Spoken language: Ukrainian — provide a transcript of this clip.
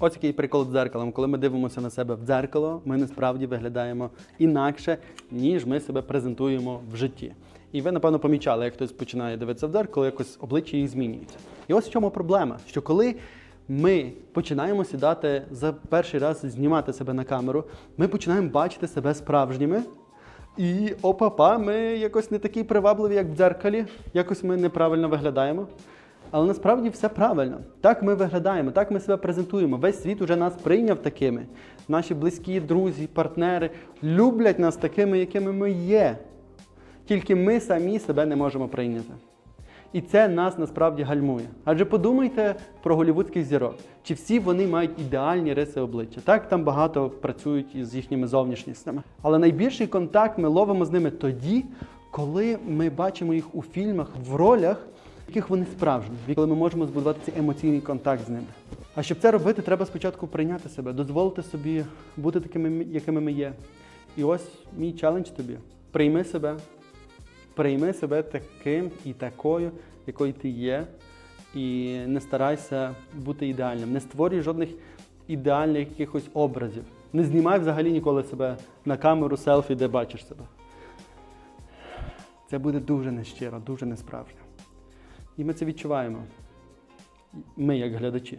Ось який прикол з дзеркалом. Коли ми дивимося на себе в дзеркало, ми насправді виглядаємо інакше, ніж ми себе презентуємо в житті. І ви, напевно, помічали, як хтось починає дивитися в дзеркало, якось обличчя їх змінюється. І ось в чому проблема: що коли ми починаємо сідати за перший раз знімати себе на камеру, ми починаємо бачити себе справжніми. І опа-па, ми якось не такі привабливі, як в дзеркалі, якось ми неправильно виглядаємо. Але насправді все правильно. Так ми виглядаємо, так ми себе презентуємо. Весь світ уже нас прийняв такими. Наші близькі, друзі, партнери люблять нас такими, якими ми є. Тільки ми самі себе не можемо прийняти. І це нас насправді гальмує. Адже подумайте про голівудських зірок. Чи всі вони мають ідеальні риси обличчя? Так, там багато працюють із їхніми зовнішністями. Але найбільший контакт ми ловимо з ними тоді, коли ми бачимо їх у фільмах в ролях, яких вони справжні, коли ми можемо збудувати цей емоційний контакт з ними. А щоб це робити, треба спочатку прийняти себе, дозволити собі бути такими, якими ми є. І ось мій челендж тобі: прийми себе, Прийми себе таким і такою, якою ти є, і не старайся бути ідеальним. Не створюй жодних ідеальних якихось образів. Не знімай взагалі ніколи себе на камеру селфі, де бачиш себе. Це буде дуже нещиро, дуже несправжньо. І ми це відчуваємо. Ми, як глядачі.